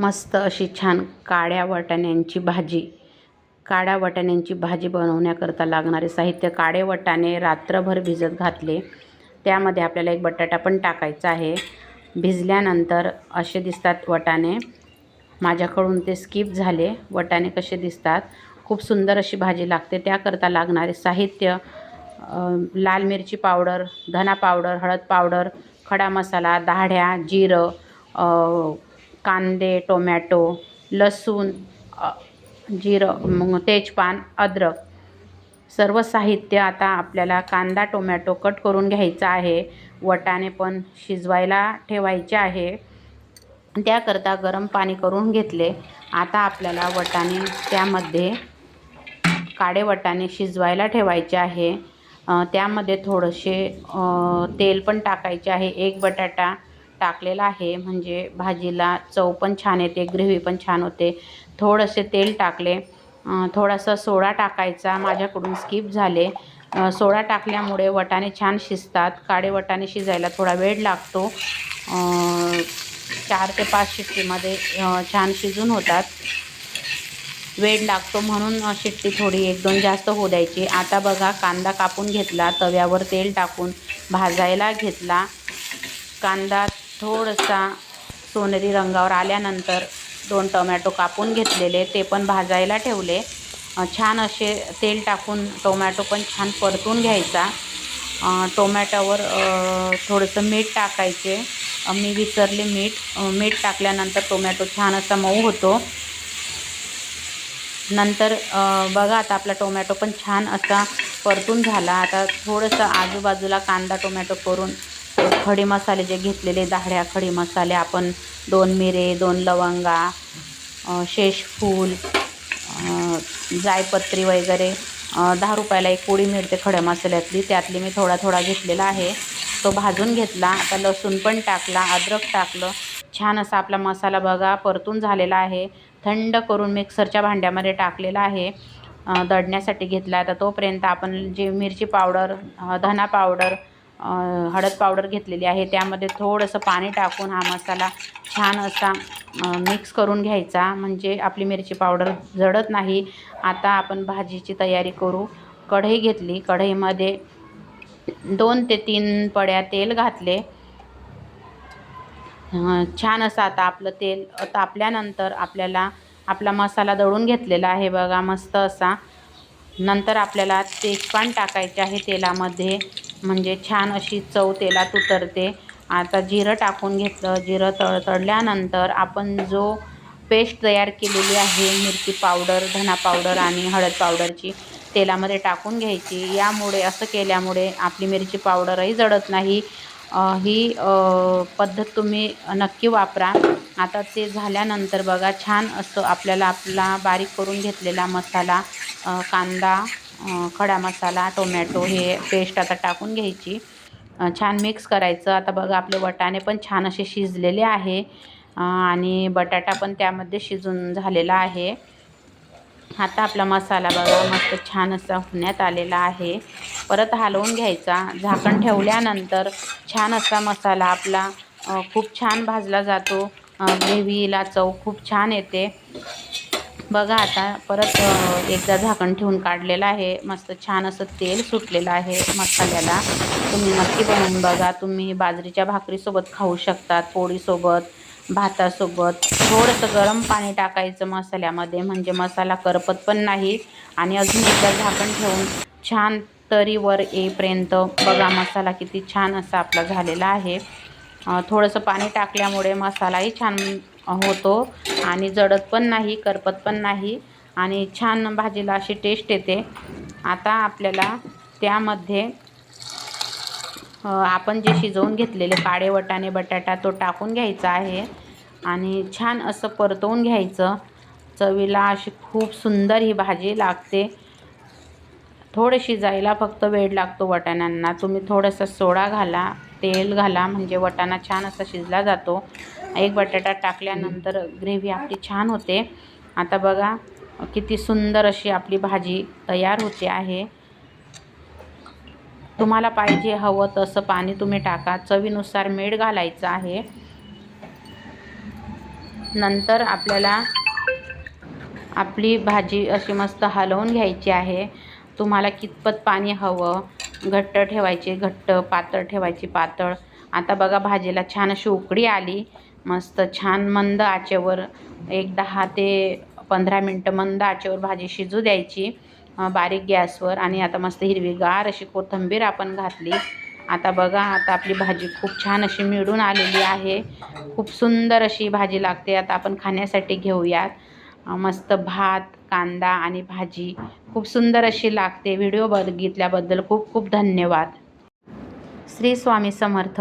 मस्त अशी छान काळ्या वाटाण्यांची भाजी काळ्या वाटाण्यांची भाजी बनवण्याकरता लागणारे साहित्य. काळे वाटाणे रात्रभर भिजत घातले. त्यामध्ये आपल्याला एक बटाटा पण टाकायचा आहे. भिजल्यानंतर असे दिसतात वटाणे. माझ्याकडून ते स्किप झाले. वटाणे कसे दिसतात? खूप सुंदर अशी भाजी लागते. त्याकरता लागणारे साहित्य लाल मिरची पावडर धना पावडर हळद पावडर खडा मसाला दाढ्या जिरं कांदे टोमॅटो लसूण जिरं मग तेजपान अद्रक. सर्व साहित्य आता आपल्याला कांदा टोमॅटो कट करून घ्यायचा आहे. वटाणे पण शिजवायला ठेवायचे आहे. त्याकरता गरम पाणी करून घेतले. आता आपल्याला वटाणे त्यामध्ये काळे वटाणे शिजवायला ठेवायचे आहे. त्यामध्ये थोडेसे तेल पण टाकायचे आहे. एक बटाटा टाकलेला आहे. म्हणजे भाजीला चव पण छान येते ग्रेव्ही पण छान होते. थोडंसे तेल टाकले. थोडासा सोडा टाकायचा. माझ्याकडून स्किप झाले. सोडा टाकल्यामुळे वटाणे छान शिजतात. काळे वटाणे शिजायला थोडा वेळ लागतो. चार ते पाच शिट्टीमध्ये छान शिजून होतात. वेळ लागतो म्हणून शिट्टी थोडी एक दोन जास्त होऊ द्यायची. आता बघा कांदा कापून घेतला. तव्यावर तेल टाकून भाजायला घेतला. कांदा थोडासा सोनेरी रंगावर आल्यानंतर दोन टोमॅटो कापून घेतलेले ते पण भाजायला ठेवले. छान असे तेल टाकून टोमॅटो पण छान परतून घ्यायचा. टोमॅटोवर थोडंसं मीठ टाकायचे. मी विसरले मीठ. मीठ टाकल्यानंतर टोमॅटो छान असा मऊ होतो. नंतर बघा आता आपला टोमॅटो पण छान असा परतून झाला. आता थोडंसं आजूबाजूला कांदा टोमॅटो करून खडे मसाले जे घेतलेले दाहड्या खडे मसाले आपण दोन मिरे दोन लवंगा शेषफूल जायपत्री वगैरे दहा रुपयाला एक पोळी मिळते खड्या मसाल्यातली. त्यातली मी थोडा थोडा घेतलेला आहे. तो भाजून घेतला. आता लसूण पण टाकला अद्रक टाकलं. छान असा आपला मसाला बघा परतून झालेला आहे. थंड करून मिक्सरच्या भांड्यामध्ये टाकलेला आहे. दडण्यासाठी घेतला. आता तोपर्यंत आपण जे मिरची पावडर धना पावडर हळद पावडर घेतलेली आहे. त्यामध्ये थोडंसं पाणी टाकून हा मसाला छान असा मिक्स करून घ्यायचा. म्हणजे आपली मिरची पावडर झडत नाही. आता आपण भाजीची तयारी करू. कढई घेतली. कढईमध्ये दोन ते तीन पड्या तेल घातले. छान असं आता आपलं तेल तापल्यानंतर आपल्याला आपला मसाला दळून घेतलेला आहे बघा. मस्त असा. नंतर आपल्याला तेजपान टाकायचे आहे तेलामध्ये. म्हणजे छान अशी चव तेलात उतरते. आता जिरं टाकून घेतलं. जिरं तळ तळल्यानंतर आपण जो पेस्ट तयार केलेली आहे मिरची पावडर धना पावडर आणि हळद पावडरची तेलामध्ये टाकून घ्यायची. यामुळे असं केल्यामुळे आपली मिरची पावडरही जळत नाही. ही पद्धत तुम्ही नक्की वापरा. आता ते झाल्यानंतर बघा छान असं आपल्याला आपला बारीक करून घेतलेला मसाला कांदा खडा मसाला टोमॅटो हे पेस्ट आता टाकून घ्यायची. छान मिक्स करायचं. आता बघा आपले वटाणे पण छान असे शिजलेले आहे. आणि बटाटा पण त्यामध्ये शिजून झालेला आहे. आता आपला मसाला बघा मस्त छान असा होण्यात आलेला आहे. परत हलवून घ्यायचा. झाकण ठेवल्यानंतर छान असा मसाला आपला खूप छान भाजला जातो. ग्रेव्हीला चव खूप छान येते. बघा आता परत एकदा झाकण ठेवून काढलेलं आहे. मस्त छान असं तेल सुटलेलं आहे मसाल्याला. तुम्ही नक्की बनवून बघा. तुम्ही बाजरीच्या भाकरीसोबत खाऊ शकतात पोळीसोबत भातासोबत. थोडंसं गरम पाणी टाकायचं मसाल्यामध्ये. म्हणजे मसाला करपत पण नाही. आणि अजून एकदा झाकण ठेवून छान तरीवर येईपर्यंत बघा मसाला किती छान असा आपला झालेला आहे. थोडंसं पाणी टाकल्यामुळे मसालाही छान होतो. आणि जडत पण नाही करपत पण नाही. आणि छान भाजीला अशी टेस्ट येते. आता आपल्याला त्यामध्ये आपण जे शिजवून घेतलेले काळे वटाणे बटाटा तो टाकून घ्यायचा आहे. आणि छान असं परतवून घ्यायचं. चवीला अशी खूप सुंदर ही भाजी लागते. थोडं शिजायला फक्त वेळ लागतो वटाण्यांना. तुम्ही थोडंसं सोडा घाला तेल घाला म्हणजे वटाणा छान असा शिजला जातो. एक बटाटा टाकल्यानंतर ग्रेव्ही आपली छान होते. आता बघा किती सुंदर अशी आपली भाजी तयार होते आहे. तुम्हाला पाहिजे हवं तसं पाणी तुम्ही टाका. चवीनुसार मीठ घालायचं आहे. नंतर आपल्याला आपली भाजी अशी मस्त हलवून घ्यायची आहे. तुम्हाला कितपत पाणी हवं? घट्ट ठेवायचे घट्ट पातळ ठेवायची पातळ. आता बघा भाजीला छान अशी उकडी आली. मस्त छान मंद आचेवर एक दहा ते पंधरा मिनटं मंद आचेवर भाजी शिजू द्यायची बारीक गॅसवर. आणि आता मस्त हिरवीगार अशी कोथिंबीर आपण घातली. आता बघा आता आपली भाजी खूप छान अशी मिळून आलेली आहे. खूप सुंदर अशी भाजी लागते. आता आपण खाण्यासाठी घेऊयात. मस्त भात कांदा आणि भाजी खूप सुंदर अशी लागते. व्हिडिओ बघितल्याबद्दल खूप खूप धन्यवाद. श्री स्वामी समर्थ.